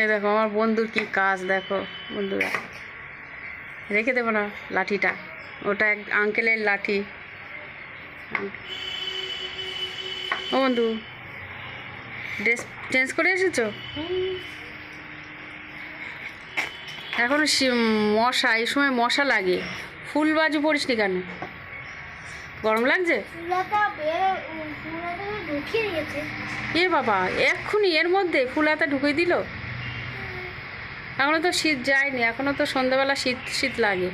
এই দেখো, আমার বন্ধুর কি কাজ, দেখো, বন্ধুরা। রেখে দেবো না লাঠিটা। ওটা এক আঙ্কেলের লাঠি। ও বন্ধু, ড্রেস চেঞ্জ করে এসেছ? এখন মশা, এই সময় মশা লাগে। ফুল বাজু পড়িস নি কেন? গরম লাগছে? এ বাবা, এক্ষুনি এর মধ্যে ফুল হাতা ঢুকিয়ে দিল? এখনও তো শীত যায়নি, এখনও তো সন্ধ্যাবেলা শীত শীত লাগে।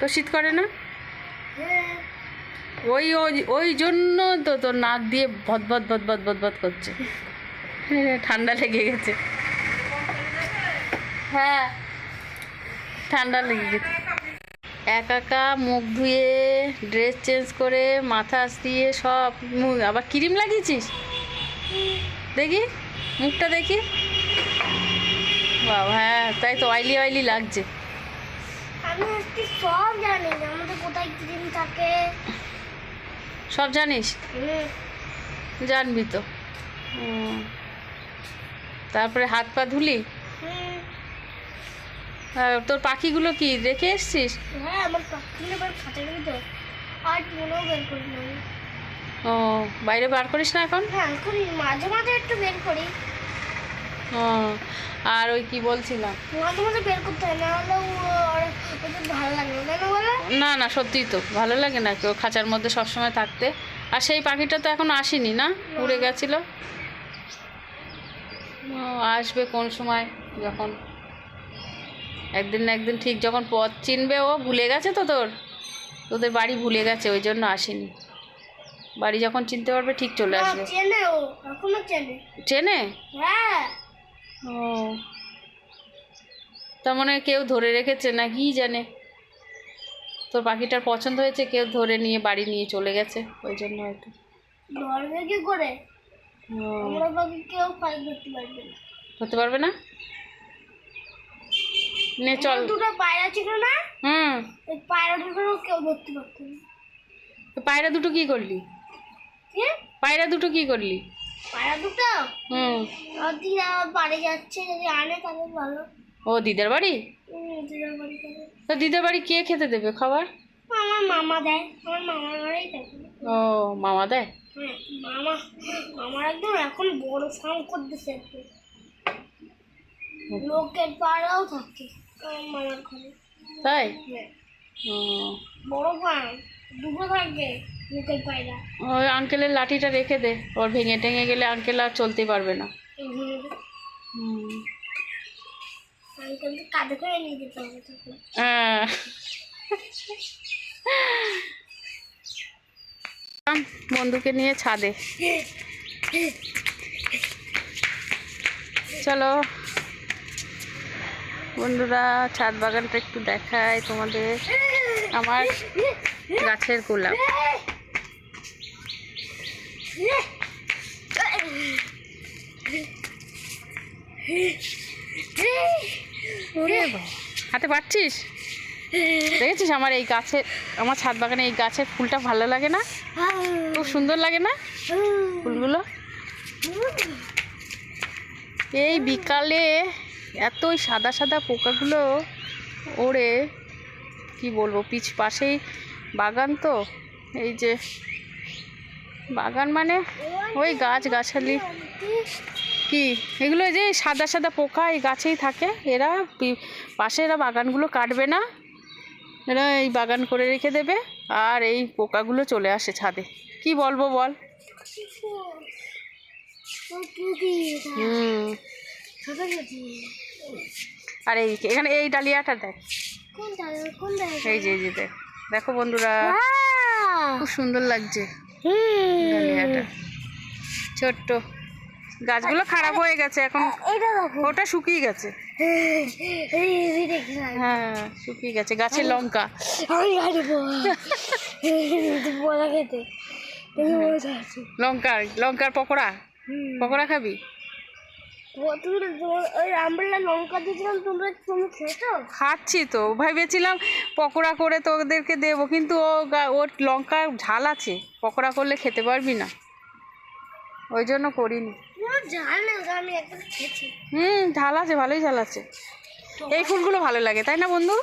তো শীত করে না? ওই, ওই- জন্য তো তোর নাক দিয়ে ভদভদ ভদভদ ভদভদ করছে। ঠান্ডা লেগে গেছে। হ্যাঁ ঠান্ডা লেগে গেছে। একা একা মুখ ধুয়ে ড্রেস চেঞ্জ করে মাথা দিয়ে সব মুখ আবার ক্রিম লাগিয়েছিস? দেখি মুখটা দেখি। বাবা হ্যাঁ তাই তো অয়েলি অয়েলি লাগছে। আমি আজকে সব জানি আমাদের কোথায় ক্রিম থাকে। সব জানিস? জানবি তো। তারপরে হাত পা ধুলি? তোর পাখিগুলো কি? রেখে এসছিস? হ্যাঁ আমার পাখিগুলো এবার খাঁচা তো আর মনেও বের করি না। ও বাইরে বার করিস না এখন? হ্যাঁ করি মাঝে মাঝে একটু বের করি। ও আর ওই কি বলছিলাম? মাঝে মাঝে বের করতে হয় না হলে ভালো লাগে না না না না সত্যি তো ভালো লাগে না কেউ খাঁচার মধ্যে সবসময় থাকতে। আর সেই পাখিটা তো এখন আসেনি না। উড়ে গেছিল? ও, আসবে কোন সময় যখন? একদিন না একদিন ঠিক যখন পথ চিনবে ও ভুলে গেছে তো তোর? তোদের বাড়ি ভুলে গেছে ওই জন্য আসেনি। বাড়ি যখন চিনতে পারবে ঠিক চলে না, আসবে। চেনে ও হ্যাঁ। তার মানে কেউ ধরে রেখেছে না কি জানে? তোর পাখিটার পছন্দ হয়েছে কেউ ধরে নিয়ে বাড়ি নিয়ে চলে গেছে ওই জন্য হয়তো। ধরবে কি করে? আমরা পাখি কেউ ধরতে পারবে না। হতে পারবে না? নে চল। দুটো পায়রা ছিল না? হুম। ওই পায়রা দুটো কেউ ধরতে পারতো না। পায়রা দুটো কি করলি? পায়রা দুটো কি করলি? পায়রা দুটো? হুম। আর দিদি বাড়ি যাচ্ছে যদি আনে তাহলে ভালো। ও দিদার বাড়ি? দিদার বাড়ি তো দিদার বাড়ি কে খেতে দেবে খাবার? আমার মামা দেয় আমার মামার বাড়িই থাকে ও মামা দেয়? হ্যাঁ মামা মামার একদম এখন বড় ফার্ম করতেছে একটু লোকের পাড়াও থাকে। মামার ঘরে। তাই? হ্যাঁ। বড় দুটো থাকবে ওই আঙ্কেলের লাঠিটা রেখে দে ওর ভেঙে টেঙে গেলে আঙ্কেল আর চলতে পারবে না। হুম। আঙ্কেলকে কাঁধে করে নিয়ে যেতে হবে হ্যাঁ। বন্ধুকে নিয়ে ছাদে। চলো। বন্ধুরা, ছাদ বাগানটা একটু দেখায় তোমাদের। আমার গাছের গোলাপ। হাতে পারছিস দেখেছিস আমার এই গাছের, আমার ছাদ বাগানে এই গাছের ফুলটা ভালো লাগে না? খুব সুন্দর লাগে না ফুলগুলো? এই বিকালে এত ওই সাদা সাদা পোকাগুলো ওড়ে কি বলব পিছ পাশেই বাগান তো এই যে বাগান মানে ওই গাছ গাছালি। কি? এগুলো এই যে সাদা সাদা পোকা এই গাছেই থাকে এরা পাশে এরা বাগানগুলো কাটবে না এরা এই বাগান করে রেখে দেবে আর এই পোকাগুলো চলে আসে ছাদে। কি বলব বল? হুম। আর এই এখানে এই ডালিয়াটা দেখ। এই যে এই যে দেখ। দেখো বন্ধুরা খুব সুন্দর লাগছে ডালিয়াটা। ছোট্ট। গাছগুলো খারাপ হয়ে গেছে এখন। ওটা শুকিয়ে গেছে। হ্যাঁ শুকিয়ে গেছে। গাছের লঙ্কা। আছে লঙ্কার লঙ্কার পকোড়া? পকোড়া খাবি? খাচ্ছি তো। ভেবেছিলাম পকোড়া করে তোদেরকে দেবো কিন্তু ও ওর লঙ্কা ঝাল আছে। পকোড়া করলে খেতে পারবি না। ওই জন্য করিনি। হুম ঝাল আছে ভালোই ঝাল আছে। এই ফুলগুলো ভালো লাগে তাই না বন্ধু?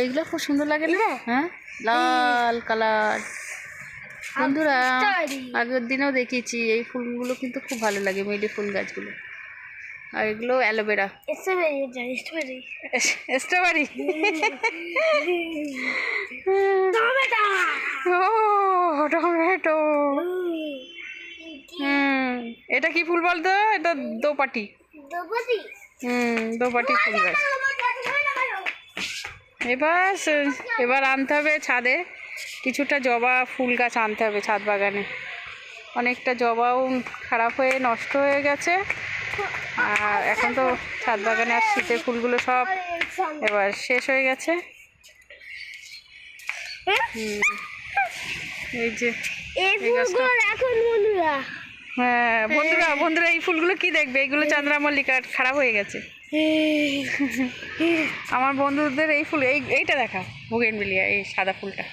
এইগুলো খুব সুন্দর লাগে না? হ্যাঁ? লাল কালার। বন্ধুরা আগের দিনেও দেখেছি এই ফুলগুলো কিন্তু খুব ভালো লাগে মেডি ফুল গাছগুলো। আর এগুলো অ্যালোভেরা। স্ট্রবেরি ও টমেটো হুম এটা কি ফুল বলতো? এটা দোপাটি। হুম দোপাটি ফুল গাছ। এবার এবার আনতে হবে ছাদে। কিছুটা জবা ফুল গাছ আনতে হবে ছাদ বাগানে। অনেকটা জবাও খারাপ হয়ে নষ্ট হয়ে গেছে। আর এখন তো ছাদ বাগানে আর শীতের ফুলগুলো সব এবার শেষ হয়ে গেছে। এই যে বন্ধুরা। হ্যাঁ বন্ধুরা বন্ধুরা এই ফুলগুলো কি দেখবে? এগুলো চন্দ্রামল্লিকা খারাপ হয়ে গেছে। আমার বন্ধুদের এই ফুল এই এইটা দেখা বুগেনবিলিয়া এই সাদা ফুলটা।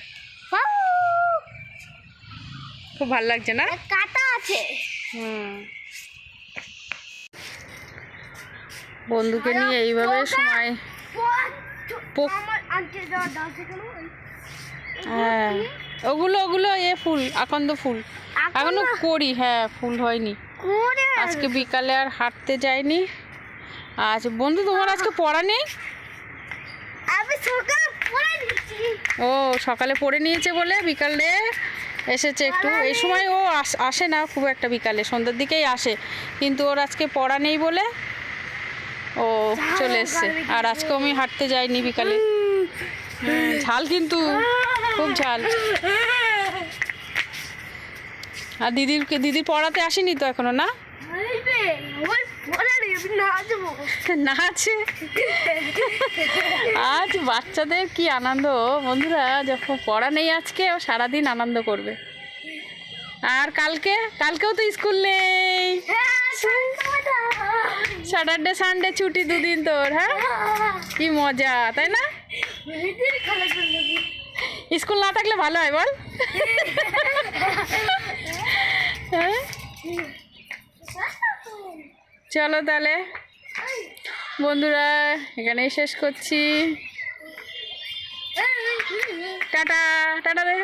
খুব ভালো লাগছে না? কাটা আছে। হুম। বন্ধুকে নিয়ে এইভাবে সময় হ্যাঁ। ওগুলো ওগুলো এ ফুল আকন্দ ফুল। এখনও করি হ্যাঁ ফুল হয়নি। আজকে বিকালে আর হাঁটতে যাইনি। আচ্ছা বন্ধু তোমার আজকে পড়া নেই? ও সকালে পড়ে নিয়েছে বলে বিকালে? এসেছে একটু। এই সময় ও আস- না খুব একটা বিকালে, সন্ধ্যার দিকেই আসে। কিন্তু ওর আজকে পড়া নেই বলে ও চলে এসছে। আর আজকে আমি হাঁটতে যাইনি বিকালে। ঝাল কিন্তু, খুব ঝাল। আর দিদির দিদির পড়াতে আসেনি তো এখনও, না? নাচে? আজ বাচ্চাদের কি আনন্দ বন্ধুরা যখন পড়া নেই আজকে ও সারাদিন আনন্দ করবে। আর কালকে? কালকেও তো স্কুল নেই। স্যাটারডে সানডে ছুটি দুদিন তোর হ্যাঁ? কি মজা তাই না? স্কুল না থাকলে ভালো হয় বল। চলো তাহলে। বন্ধুরা এখানেই শেষ করছি। টাটা টাটা দে